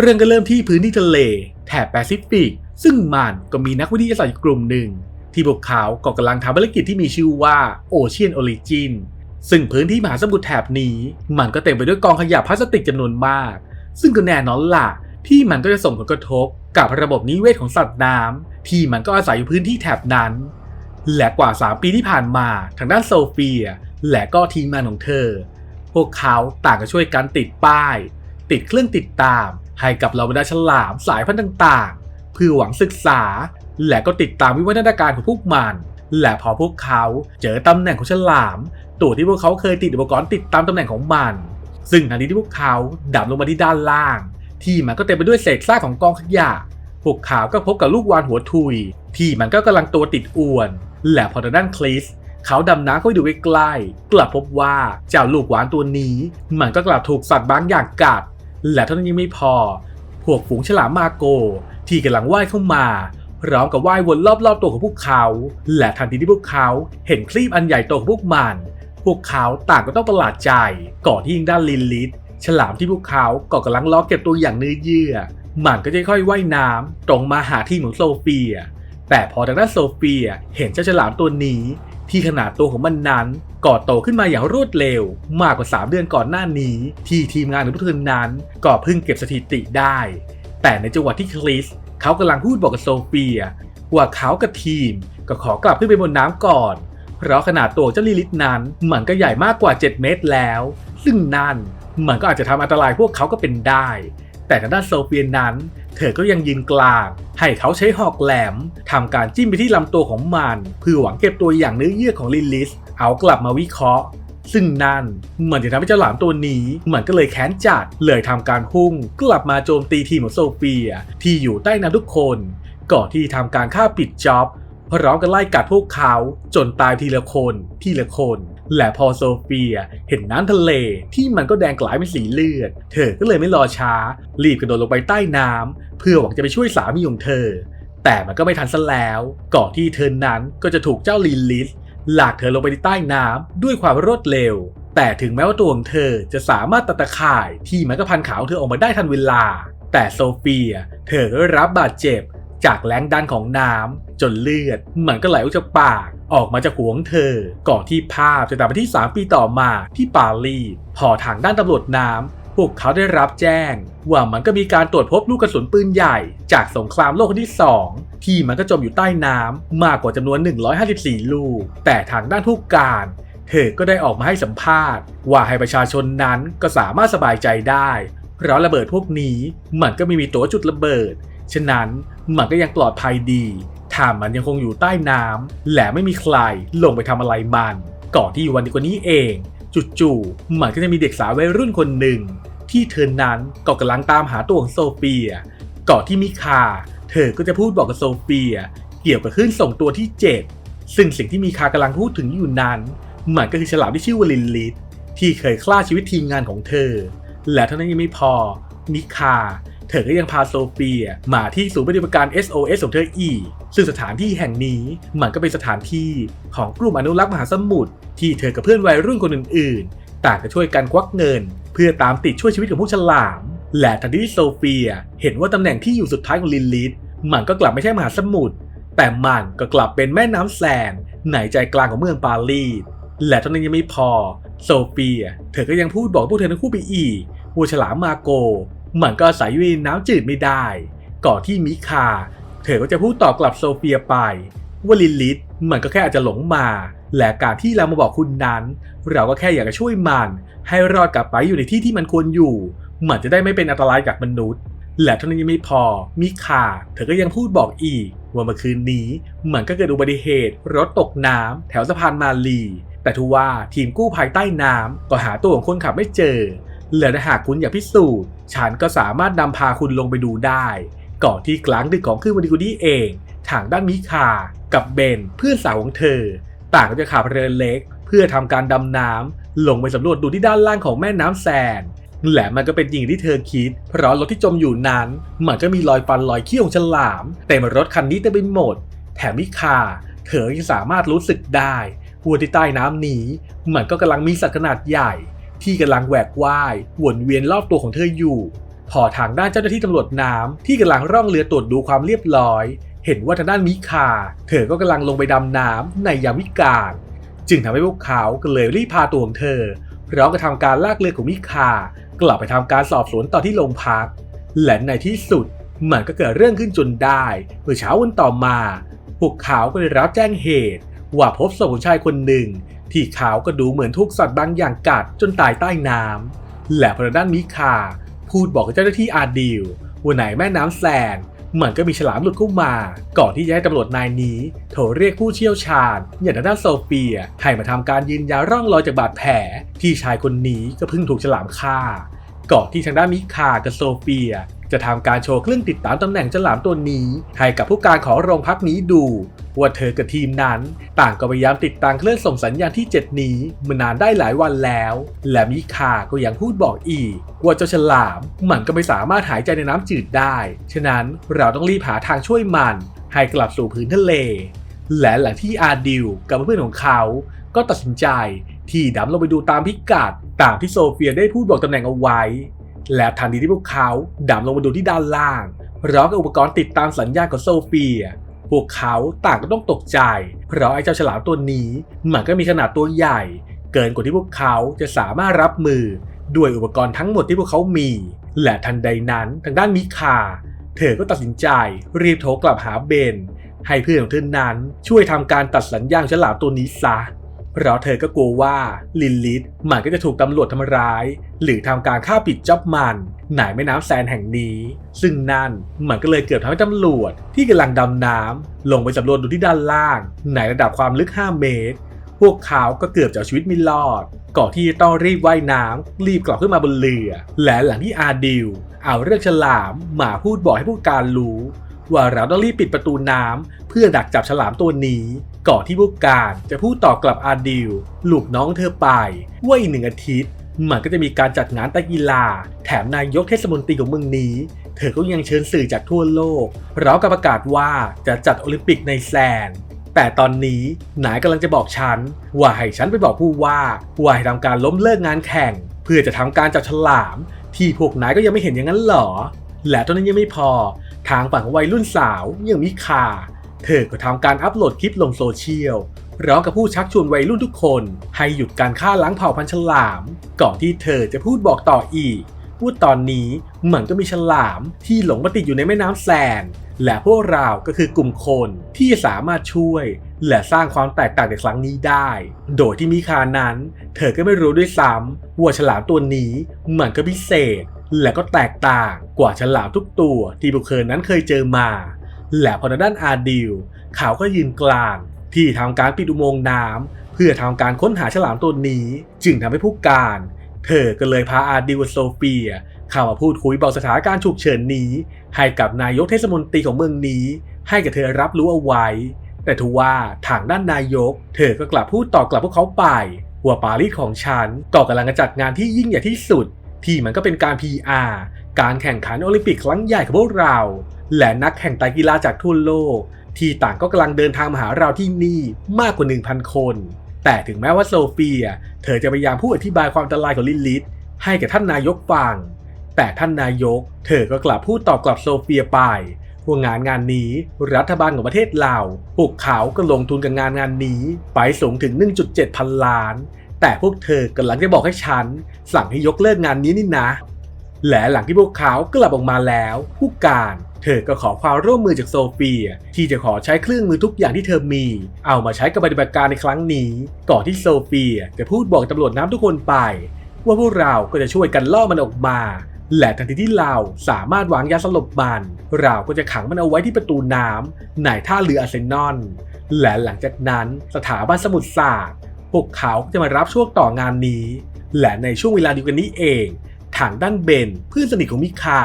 เรื่องก็เริ่มที่พื้นที่ทะเล แถบแปซิฟิก ซึ่งมันก็มีนักวิทยาศาสตร์กลุ่มหนึ่ง ที่พวกเขาก็กำลังทำภารกิจที่มีชื่อว่า Ocean Origin ซึ่งพื้นที่มหาสมุทรแถบนี้ มันก็เต็มไปด้วยกองขยะพลาสติกจำนวนมาก ซึ่งก็แน่นอนล่ะ ที่มันก็จะส่งผลกระทบกับระบบนิเวศของสัตว์น้ำที่มันก็อาศัยอยู่พื้นที่แถบนั้น และกว่า 3 ปีที่ผ่านมาทางด้านโซเฟีย และก็ทีมงานของเธอ พวกเขาต่างก็ช่วยกันติดป้าย ติดเครื่องติดตาม ให้กับเหล่าบรรดาฉลามสายพันธุ์ต่างๆ เพื่อหวังศึกษา และก็ติดตามวิวัฒนาการของพวกมัน และพอพวกเขาเจอตำแหน่งของฉลาม ตัวที่พวกเขาเคยติดอุปกรณ์ติดตามตำแหน่งของมัน ซึ่งทันทีที่พวกเขาดับลงมาที่ด้านล่าง ที่มันก็เต็มไปด้วยเศษซากของกองขยะพวกเขาก็พบกับลูกวานหัวทุย ที่มันก็กำลังตัวติดอวน และพอทางด้านคลิสเขาดำน้ำเข้าไปดูใกล้ๆกลับพบว่าเจ้าลูกวานตัวนี้ มันก็กลับถูกสัตว์บางอย่างกัด และเท่านั้นยังไม่พอ พวกฝูงฉลามมาโก ที่กำลังว่ายเข้ามาพร้อมกับว่ายวนรอบๆตัวของพวกเขา และทันทีที่พวกเขาเห็นครีบอันใหญ่โตของพวกมัน พวกเขาต่างก็ต้องประหลาดใจก่อนที่ยิงด้านลินลิทฉลามที่พวกเขาก็กำลังล้อเก็บตัวอย่างเนื้อเยื่อ มันก็จะค่อยว่ายน้ำตรงมาหาที่ของโซเฟีย แต่พอทางด้านโซเฟียเห็นเจ้าฉลามตัวนี้ ที่ขนาดตัวของมันนั้นก่อโตขึ้นมาอย่างรวดเร็ว มากกว่า 3 เดือนก่อนหน้านี้ ที่ทีมงานของพวกเธอนั้นก็เพิ่งเก็บสถิติได้ แต่ในจังหวะที่คริสเขากำลังพูดบอกกับโซเฟียว่าเขากับทีมก็ขอกลับขึ้นไปบนน้ำก่อน เพราะขนาดตัวเจ้าลิลิตนั้นมันก็ใหญ่มากกว่า 7 เมตรแล้ว ซึ่งนั่นมันก็อาจจะทำอันตรายพวกเขาก็เป็นได้ แต่ทางด้านโซเฟียนั้น เธอก็ยังยืนกลาง ให้เขาใช้หอกแหลมทำการจิ้มไปที่ลำตัวของมันเพื่อหวังเก็บตัวอย่างเนื้อเยื่อของลิลลิส เอากลับมาวิเคราะห์ ซึ่งนั่นเหมือนจะทำให้เจ้าหลามตัวนี้มันก็เลยแค้นจัดเลยทำการพุ่งกลับมาโจมตีทีมของโซเฟีย ที่อยู่ใต้น้ำทุกคน ก่อนที่ทำการฆ่าปิดจ็อบพร้อมกันไล่กัดพวกเขาจนตายทีละคนทีละคน และพอโซเฟียเห็นน้ำทะเลที่มันก็แดงกลายเป็นสีเลือด เธอก็เลยไม่รอช้า รีบกระโดดลงไปใต้น้ำเพื่อหวังจะไปช่วยสามีของเธอ แต่มันก็ไม่ทันซะแล้วก่อนที่เธอนั้นก็จะถูกเจ้าลินลิสหลากเธอลงไปในใต้น้ำด้วยความรวดเร็ว แต่ถึงแม้ว่าตัวของเธอจะสามารถตัดตะข่ายที่มันก็พันขาของเธอออกมาได้ทันเวลา แต่โซเฟีย เธอก็รับบาดเจ็บจากแรงดันของน้ำ จนเลือด มันก็ไหลออกจากปากออกมาจากหัวของเธอ ก่อนที่ภาพจะตัดไปที่ 3 ปีต่อมาที่ปารีสพอทางด้านตำรวจน้ำพวกเขาได้รับแจ้ง ว่ามันก็มีการตรวจพบลูกกระสุนปืนใหญ่ จากสงครามโลกครั้งที่ 2 ที่มันก็จมอยู่ใต้น้ำมากกว่าจำนวน 154 ลูก แต่ทางด้านผู้การเธอก็ได้ออกมาให้สัมภาษณ์ ว่าให้ประชาชนนั้นก็สามารถสบายใจได้เพราะระเบิดพวกนี้มันก็ไม่มีตัวจุดระเบิด ฉะนั้นมันก็ยังปลอดภัยดี ถ้ามันยังคงอยู่ใต้น้ำและไม่มีใครลงไปทำอะไรมัน ก่อนที่วันนี้กว่านี้เองจู่ๆมันก็จะมีเด็กสาววัยรุ่นคนหนึ่ง ที่เธอนั้นก็กำลังตามหาตัวของโซเฟีย ก่อนที่มิคา เธอก็จะพูดบอกกับโซเฟีย เกี่ยวกับคลื่นส่งตัวที่ 7 ซึ่งสิ่งที่มิคากำลังพูดถึงอยู่นั้น มันก็คือฉลามที่ชื่อว่าลินลิทที่เคยฆ่าชีวิตทีมงานของเธอ และเท่านั้นยังไม่พอมิคา เธอก็ยังพาโซเฟียมาที่ศูนย์ปฏิบัติการ SOS ของเธออีก ซึ่งสถานที่แห่งนี้มันก็เป็นสถานที่ของกลุ่มอนุรักษ์มหาสมุทรที่เธอกับเพื่อนวัยรุ่นคนอื่นๆ ต่างก็ช่วยกันควักเงิน เพื่อตามติดช่วยชีวิตของผู้ฉลาม และทันทีที่โซเฟียเห็นว่าตำแหน่งที่อยู่สุดท้ายของลินลิทมันก็กลับไม่ใช่มหาสมุทรแต่มันก็กลับเป็นแม่น้ำแซนในใจกลางของเมืองปารีสและเท่านั้นยังไม่พอโซเฟีย เธอก็ยังพูดบอกพวกเธอทั้งคู่ไปอีกว่าฉลามมาโก มันก็อาศัยอยู่ในน้ำจืดไม่ได้ ก่อนที่มิคา เธอก็จะพูดตอบกลับโซเฟียไป ว่าลินลิทมันก็แค่อาจจะหลงมา และการที่เรามาบอกคุณนั้น เราก็แค่อยากจะช่วยมัน ให้รอดกลับไปอยู่ในที่ที่มันควรอยู่ มันจะได้ไม่เป็นอันตรายกับมนุษย์ และเท่านั้นยังไม่พอ มิคา เธอก็ยังพูดบอกอีก ว่าเมื่อคืนนี้มันก็เกิดอุบัติเหตุรถตกน้ำแถวสะพานมาลี แต่ทว่าทีมกู้ภัยใต้น้ำก็หาตัวของคนขับไม่เจอ และถ้าหากคุณอยากพิสูจน์ ฉันก็สามารถนำพาคุณลงไปดูได้ ก่อนที่กลางดึกของคืนวันดีกุนี้เอง ทางด้านมิคา กับเบนเพื่อนสาวของเธอ ต่างก็จะขับเรือเล็ก เพื่อทำการดำน้ำลงไปสำรวจดูที่ด้านล่างของแม่น้ำแซนและมันก็เป็นอย่างที่เธอคิด เพราะรถที่จมอยู่นั้น มันก็มีรอยฟันรอยเขี้ยวของฉลาม เต็มรถคันนี้เต็มไปหมด แถมมิคา เธอยังสามารถรู้สึกได้ว่าที่ใต้น้ำนี้ มันก็กำลังมีสัตว์ขนาดใหญ่ ที่กำลังแหวกว่ายวนเวียนรอบตัวของเธออยู่ พอทางด้านเจ้าหน้าที่ตำรวจน้ำที่กำลังร่องเรือตรวจดูความเรียบร้อย เห็นว่าทางด้านมิคา เธอก็กำลังลงไปดำน้ำในยามวิกาลจึงทำให้พวกเขาก็เลยรีบพาตัวของเธอพร้อมกับทำการลากเรือของมิคากลับไปทำการสอบสวนต่อที่โรงพัก และในที่สุดมันก็เกิดเรื่องขึ้นจนได้เมื่อเช้าวันต่อมา พวกเขาก็ได้รับแจ้งเหตุ ว่าพบศพของชายคนหนึ่ง ที่เขาก็ดูเหมือนถูกสัตว์บางอย่างกัดจนตายใต้น้ำและพอด้านมิคา พูดบอกกับเจ้าหน้าที่อาดิวว่าในแม่น้ำแซนมันก็มีฉลามหลุดเข้ามา ก่อนที่จะให้ตำรวจนายนี้ โทรเรียกผู้เชี่ยวชาญ อย่างทาด้านโซเฟีย ให้มาทำการยืนยันร่องรอยจากบาดแผล ที่ชายคนนี้ก็เพิ่งถูกฉลามฆ่า ก่อนที่ทางด้านมิคากับโซเฟีย จะทำการโชว์เครื่องติดตามตำแหน่งฉลามตัวนี้ ให้กับผู้การของโรงพักนี้ดู ว่าเธอกับทีมนั้น ต่างก็พยายามติดตามเครื่องส่งสัญญาณที่ 7 นี้มานานได้หลายวันแล้ว และมิคาก็ยังพูดบอกอีก ว่าเจ้าฉลามมันก็ไม่สามารถหายใจในน้ำจืดได้ ฉะนั้นเราต้องรีบหาทางช่วยมัน ให้กลับสู่พื้นทะเล และหลังที่อาดิวกับเพื่อนของเขา ก็ตัดสินใจที่ดำลงไปดูตามพิกัดตามที่โซเฟียได้พูดบอกตำแหน่งเอาไว้ และทันทีที่พวกเขาดำลงมาดูที่ด้านล่างพร้อมกับอุปกรณ์ติดตามสัญญาณของโซเฟีย พวกเขาต่างก็ต้องตกใจ เพราะไอ้เจ้าฉลามตัวนี้มันก็มีขนาดตัวใหญ่ เกินกว่าที่พวกเขาจะสามารถรับมือ ด้วยอุปกรณ์ทั้งหมดที่พวกเขามี และทันใดนั้นทางด้านมิคา เธอก็ตัดสินใจรีบโทรกลับหาเบน ให้เพื่อนของเธอนั้นช่วยทำการตัดสัญญาณฉลามตัวนี้ซะ เพราะเธอก็กลัวว่าลินลิทมันก็จะถูกตำรวจทำร้าย หรือทำการฆ่าปิดจ็อบมันในแม่น้ำแซนแห่งนี้ ซึ่งนั่นมันก็เลยเกิดทำให้ตำรวจที่กำลังดำน้ำลงไปสำรวจดูที่ด้านล่างในระดับความลึก 5 เมตร พวกเขาก็เกือบจะชีวิตไม่รอดก่อนที่จะต้องรีบว่ายน้ำรีบกลับขึ้นมาบนเรือ และหลังที่อาดิวเอาเรื่องฉลามมาพูดบอกให้ผู้การรู้ ว่าเราต้องรีบปิดประตูน้ำเพื่อดักจับฉลามตัวนี้ ก่อนที่ผู้การจะพูดตอบกลับอาดิวลูกน้องเธอไป ว่าอีกหนึ่งอาทิตย์ มันก็จะมีการจัดงานตะกีฬา แถมนายกเทศมนตรีของเมืองนี้ เธอก็ยังเชิญสื่อจากทั่วโลกร้อกับประกาศว่าจะจัดโอลิมปิกในแซนแต่ตอนนี้นายกำลังจะบอกฉัน ว่าให้ฉันไปบอกผู้ว่าว่าให้ทำการล้มเลิกงานแข่ง เพื่อจะทำการจับฉลาม ที่พวกนายก็ยังไม่เห็นอย่างนั้นหรอ และตอนนั้นยังไม่พอ ทางฝั่งวัยรุ่นสาวยังมีคา เธอก็ทำการอัปโหลดคลิปลงโซเชียลร้อมกับผู้ชักชวนวัยรุ่นทุกคน ให้หยุดการฆ่าล้างเผ่าพันธุ์ฉลาม ก่อนที่เธอจะพูดบอกต่ออีกว่าตอนนี้มันก็มีฉลามที่หลงมาติดอยู่ในแม่น้ำแซน และพวกเราก็คือกลุ่มคนที่สามารถช่วย และสร้างความแตกต่างในครั้งนี้ได้ โดยที่มิคานั้น เธอก็ไม่รู้ด้วยซ้ำว่าฉลามตัวนี้มันก็พิเศษ และก็แตกต่างกว่าฉลามทุกตัวที่บุคคลนั้นเคยเจอมา และพอด้านอาดิวเขาก็ยืนกลางที่ทำการปิดอุโมงค์น้ำเพื่อทำการค้นหาฉลามตัวนี้ จึงทำให้ผู้การ เธอก็เลยพาอาดิวโซเฟียเข้ามาพูดคุยบอกสถานการณ์ฉุกเฉินนี้ ให้กับนายกเทศมนตรีของเมืองนี้ ให้กับเธอรับรู้เอาไว้ แต่ทว่าทางด้านนายก เธอก็กลับพูดต่อกลับพวกเขาไปว่าปารีสของฉันก็กำลังจัดงานที่ยิ่งใหญ่ที่สุด ที่มันก็เป็นการ PR การแข่งขันโอลิมปิกครั้งใหญ่ของพวกเรา และนักแข่งไตกีฬาจากทั่วโลก ที่ต่างก็กำลังเดินทางมาหาเราที่นี่มากกว่า 1,000 คน แต่ถึงแม้ว่าโซเฟีย เธอจะพยายามพูดอธิบายความอันตรายของลิลลิธให้กับท่านนายกฟัง แต่ท่านนายก เธอก็กลับพูดตอบกลับโซเฟียไปว่างานงานนี้รัฐบาลของประเทศเราพวกเขาก็ลงทุนกับงานงานนี้ ไปสูงถึง 1.7 พันล้าน แต่พวกเธอกำลังจะบอกให้ฉัน สั่งให้ยกเลิกงานนี้นี่นะ และหลังที่พวกเขากลับออกมาแล้ว ผู้การเธอก็ขอความร่วมมือจากโซเฟีย ที่จะขอใช้เครื่องมือทุกอย่างที่เธอมี เอามาใช้กับปฏิบัติการในครั้งนี้ ก่อนที่โซเฟียจะพูดบอกตำรวจน้ำทุกคนไป ว่าพวกเราก็จะช่วยกันล่อมันออกมา และทันทีที่เราสามารถวางยาสลบมันเราก็จะขังมันเอาไว้ที่ประตูน้ำในท่าเรืออาร์เซนอลและหลังจากนั้นสถาบันสมุทรศาสตร์พวกเขาจะมารับช่วงต่องานนี้ และในช่วงเวลาเดียวกันนี้เอง ทางด้านเบนเพื่อนสนิทของมิคา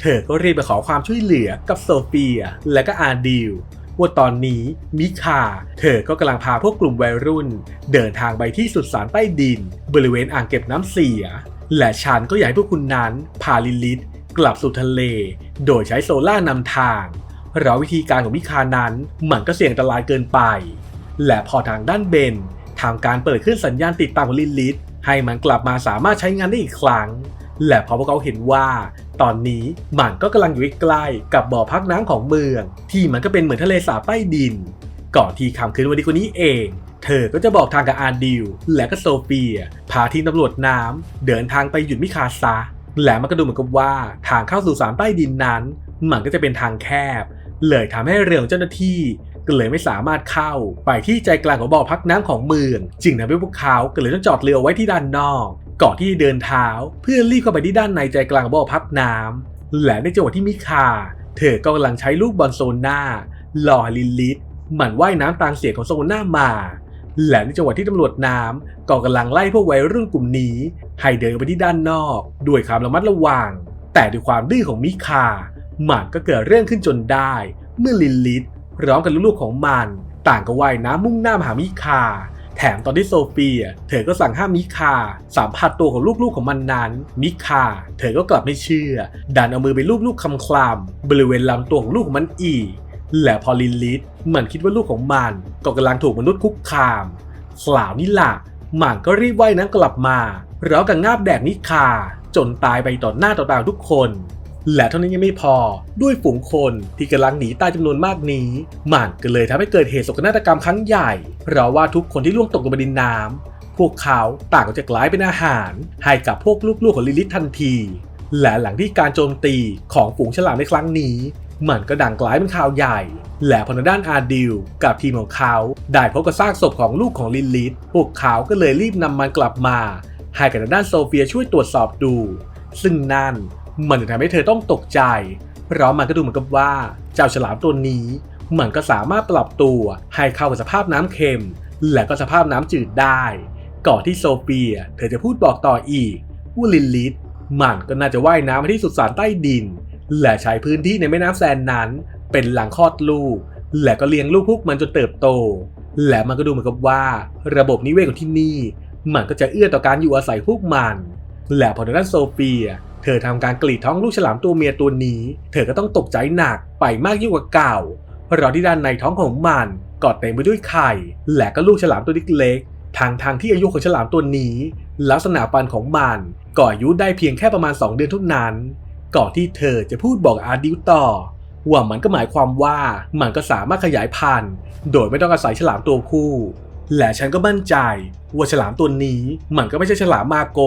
เธอก็รีบไปขอความช่วยเหลือกับโซเฟียและก็อาดิวว่าตอนนี้มิคา เธอก็กำลังพาพวกกลุ่มวัยรุ่น เดินทางไปที่สุดสารใต้ดิน บริเวณอ่างเก็บน้ำเสีย และฉันก็อยากให้พวกคุณนั้นพาลิลิตกลับสู่ทะเล โดยใช้โซล่านำทางเพราะวิธีการของมิคานั้นมันก็เสี่ยงอันตรายเกินไป และพอทางด้านเบนทำการเปิดขึ้นสัญญาณติดตามของลิลิต ให้มันกลับมาสามารถใช้งานได้อีกครั้ง และพอพวกเขาเห็นว่าตอนนี้มันก็กำลังอยู่ใกล้กับบ่อพักน้ำของเมือง ที่มันก็เป็นเหมือนทะเลสาบใต้ดิน ก่อนที่คำคืนวันดีคนนี้เอง เธอก็จะบอกทางกับอาร์ดิวและก็โซเฟีย พาทีมตำรวจน้ำเดินทางไปหยุดมิคาซะและมันก็ดูเหมือนกับว่าทางเข้าสู่สารใต้ดินนั้น มันก็จะเป็นทางแคบ เลยทำให้เรือของเจ้าหน้าที่ ก็เลยไม่สามารถเข้า ไปที่ใจกลางของบ่อพักน้ำของเมือง จึงทำให้พวกเขาก็เลยต้องจอดเรือไว้ที่ด้านนอก ก่อนที่จะเดินเท้า เพื่อรีบเข้าไปที่ด้านในใจกลางบ่อพักน้ำและในจังหวะที่มิคา เธอก็กำลังใช้ลูกบอลโซน่ารอให้ลิลลิตหมั่นว่ายน้ำตามเสียงของโซน่ามาและในจังหวะที่ตำรวจน้ำก็กำลังไล่พวกวัยรุ่นกลุ่มนี้ ให้เดินไปที่ด้านนอก ด้วยความระมัดระวัง แต่ด้วยความดื้อของมิคา มันก็เกิดเรื่องขึ้นจนได้ เมื่อลิลลิต พร้อมกับลูกๆของมันต่างก็ว่ายน้ำมุ่งหน้ามาหามิคา แถมตอนที่โซเฟีย เธอก็สั่งห้ามมิคา สัมผัสตัวของลูกๆของมันนั้น มิคา เธอก็กลับไม่เชื่อ ดันเอามือไปลูบๆคำคลำบริเวณลำตัวของลูกของมันอีก และพอลิลลิตมันคิดว่าลูกของมันก็กำลังถูกมนุษย์คุกคามคลาวนี่ละมันก็รีบว่ายน้ำกลับมาแล้วกับงาบแดกนิคา จนตายไปต่อหน้าต่อตาทุกคน และเท่านั้นยังไม่พอด้วยฝูงคนที่กำลังหนีตายจำนวนมากนี้ มันก็เลยทำให้เกิดเหตุโศกนาฏกรรมครั้งใหญ่ เพราะว่าทุกคนที่ล่วงตกลงไปในน้ำพวกเขาต่างก็จะกลายเป็นอาหาร ให้กับพวกลูกๆของลิลิททันที และหลังที่การโจมตีของฝูงฉลามในครั้งนี้มันก็ดังกลายเป็นข่าวใหญ่ และพอด้านอาดิวกับทีมของเขา ได้พบกับซากศพของลูกของลิลิทพวกเขาก็เลยรีบนำมันกลับมา ให้กับทางด้านโซเฟียช่วยตรวจสอบดู ซึ่งนั่น มันจะทำให้เธอต้องตกใจ เพราะมันก็ดูเหมือนกับว่า เจ้าฉลามตัวนี้มันก็สามารถปรับตัวให้เข้ากับสภาพน้ำเค็ม และก็สภาพน้ำจืดได้ ก่อนที่โซเฟีย เธอจะพูดบอกต่ออีกว่าลิลลิทมันก็น่าจะว่ายน้ำไปที่สุสานใต้ดิน และใช้พื้นที่ในแม่น้ำแซนนั้น เป็นหลังคลอดลูก และก็เลี้ยงลูกพวกมันจนเติบโต และมันก็ดูเหมือนกับว่า ระบบนิเวศของที่นี่ มันก็จะเอื้อต่อการอยู่อาศัยพวกมัน และพอทางด้านโซเฟีย เธอทำการกรีดท้องลูกฉลามตัวเมียตัวนี้ เธอก็ต้องตกใจหนักไปมากยิ่งกว่าเก่า เพราะที่ด้านในท้องของมันก็เต็มไปด้วยไข่ และก็ลูกฉลามตัวเล็กๆทางทางที่อายุของฉลามตัวนี้ ลักษณะฟันของมันก็อายุได้เพียงแค่ประมาณ 2 เดือนเท่านั้นก่อนที่เธอจะพูดบอกอาดิวต่อว่ามันก็หมายความว่ามันก็สามารถขยายพันธุ์ โดยไม่ต้องอาศัยฉลามตัวผู้ และฉันก็มั่นใจว่าฉลามตัวนี้มันก็ไม่ใช่ฉลามมาโก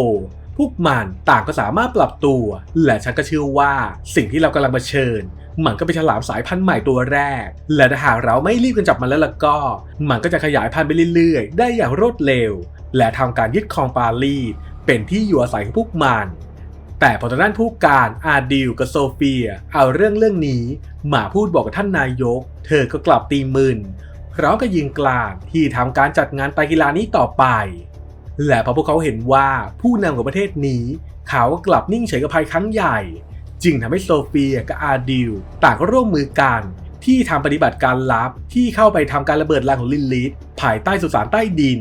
พวกมันต่างก็สามารถปรับตัว และฉันก็เชื่อว่าสิ่งที่เรากำลังเผชิญมันก็เป็นฉลามสายพันธุ์ใหม่ตัวแรก และถ้าหากเราไม่รีบกันจับมันแล้วล่ะก็ มันก็จะขยายพันธุ์ไปเรื่อยๆ ได้อย่างรวดเร็ว และทำการยึดครองปารีสเป็นที่อยู่อาศัยของพวกมัน แต่พอทางด้านผู้การอาดิวกับโซเฟีย เอาเรื่องเรื่องนี้มาพูดบอกกับท่านนายก เธอก็กลับตีมึนพร้อมกับยิงกลางที่ทำการจัดงานไตกีฬานี้ต่อไป และพอพวกเขาเห็นว่าผู้นำของประเทศนี้เขาก็กลับนิ่งเฉยกับภัยครั้งใหญ่ จึงทำให้โซเฟียกับอาดิวต่างก็ร่วมมือกันที่ทำปฏิบัติการลับที่เข้าไปทำการระเบิดรังของลินลิทภายใต้สุสานใต้ดิน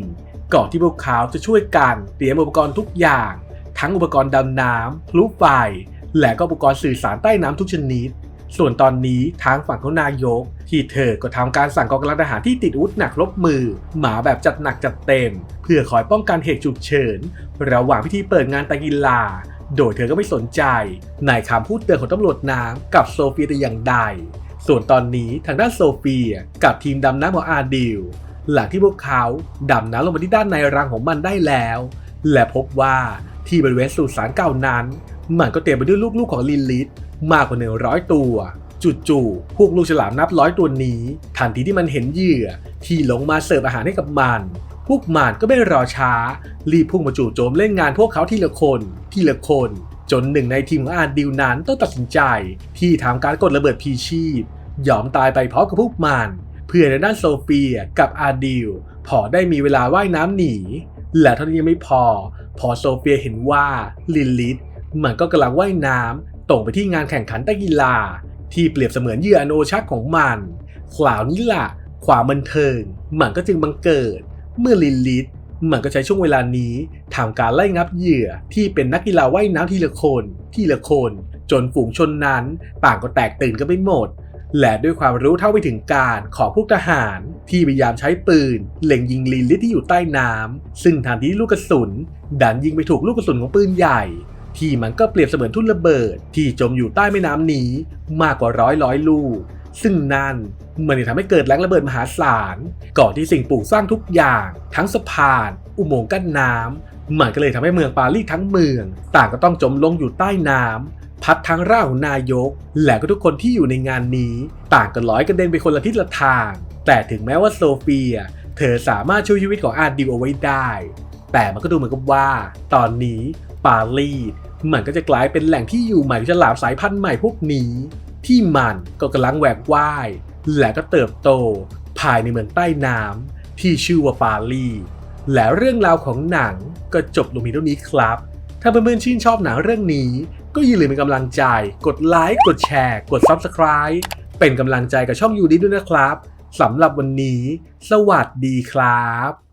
ก่อนที่พวกเขาจะช่วยกันเตรียมอุปกรณ์ทุกอย่าง ทั้งอุปกรณ์ดำน้ำพลุไฟและก็อุปกรณ์สื่อสารใต้น้ำทุกชนิด ส่วนตอนนี้ทางฝั่งของนายก ที่เธอก็ทำการสั่งกองกำลังทหารที่ติดอาวุธหนักลบมือ หมาแบบจัดหนักจัดเต็ม เพื่อคอยป้องกันเหตุฉุกเฉินระหว่างพิธีเปิดงานตะกีฬาโดยเธอก็ไม่สนใจในคำพูดเตือนของตำรวจน้ำกับโซเฟียแต่อย่างใด ส่วนตอนนี้ทางด้านโซเฟียกับทีมดำน้ำของอาดิลหลังที่พวกเขาดำน้ำลงมาที่ด้านในรังของมันได้แล้ว และพบว่าที่บริเวณสุสานเก่านั้น มันก็เต็มไปด้วยลูกๆของลินลิท มากกว่าหนึ่งร้อยตัว จู่ๆพวกลูกฉลามนับร้อยตัวนี้ ทันทีที่มันเห็นเหยื่อ ที่ลงมาเสิร์ฟอาหารให้กับมัน พวกมันก็ไม่รอช้า รีบพุ่งมาจู่โจมเล่นงานพวกเขาทีละคนทีละคนจนหนึ่งในทีมของอาร์ดิวนั้นต้องตัดสินใจ ที่ทำการกดระเบิดพีชีพ ยอมตายไปพร้อมกับพวกมัน เพื่อในด้านโซเฟียกับอาร์ดิวพอได้มีเวลาว่ายน้ำหนี และเท่านี้ยังไม่พอ พอโซเฟียเห็นว่าลินลิทมันก็กำลังว่ายน้ำ ตรงไปที่งานแข่งขันตรกีฬา ที่เปรียบเสมือนเหยื่ออโนชักของมันคราวนี้ล่ะความบันเทิง มันก็จึงบังเกิด เมื่อลินลิทมันก็ใช้ช่วงเวลานี้ทำการไล่งับเหยื่อที่เป็นนักกีฬาว่ายน้ำทีละคนทีละคน จนฝูงชนนั้นต่างก็แตกตื่นกันไปหมด และด้วยความรู้เท่าไปถึงการของพวกทหารที่พยายามใช้ปืนเล็งยิงลินลิทที่อยู่ใต้น้ำซึ่งทันทีที่ลูกกระสุนดันยิงไปถูกลูกกระสุนของปืนใหญ่ ที่มันก็เปรียบเสมือนทุ่นระเบิด ที่จมอยู่ใต้แม่น้ำนี้มากกว่าร้อยร้อยลูก ซึ่งนั่นมันจะทำให้เกิดแรงระเบิดมหาศาล ก่อนที่สิ่งปลูกสร้างทุกอย่าง ทั้งสะพาน อุโมงค์กั้นน้ำมันก็เลยทำให้เมืองปารีสทั้งเมือง ต่างก็ต้องจมลงอยู่ใต้น้ำพัดทั้งร่างของนายก และก็ทุกคนที่อยู่ในงานนี้ ต่างก็ลอยกระเด็นไปคนละทิศละทาง แต่ถึงแม้ว่าโซเฟีย เธอสามารถช่วยชีวิตของอาร์ดิวเอาไว้ได้ แต่มันก็ดูเหมือนกับว่า ตอนนี้ ปารีสมันก็จะกลายเป็นแหล่งที่อยู่ใหม่ของฉลามสายพันธุ์ใหม่พวกนี้ ที่มันก็กำลังแหวกว่าย และก็เติบโต ภายในเมืองใต้น้ำที่ชื่อว่าปารีสและเรื่องราวของหนังก็จบลงเพียงเท่านี้ครับ ถ้าเพื่อนๆชื่นชอบหนังเรื่องนี้ ก็อย่าลืมเป็นกำลังใจ กดไลค์กดแชร์ กด Subscribe เป็นกำลังใจกับช่องยูดีด้วยนะครับสำหรับวันนี้ สวัสดีครับ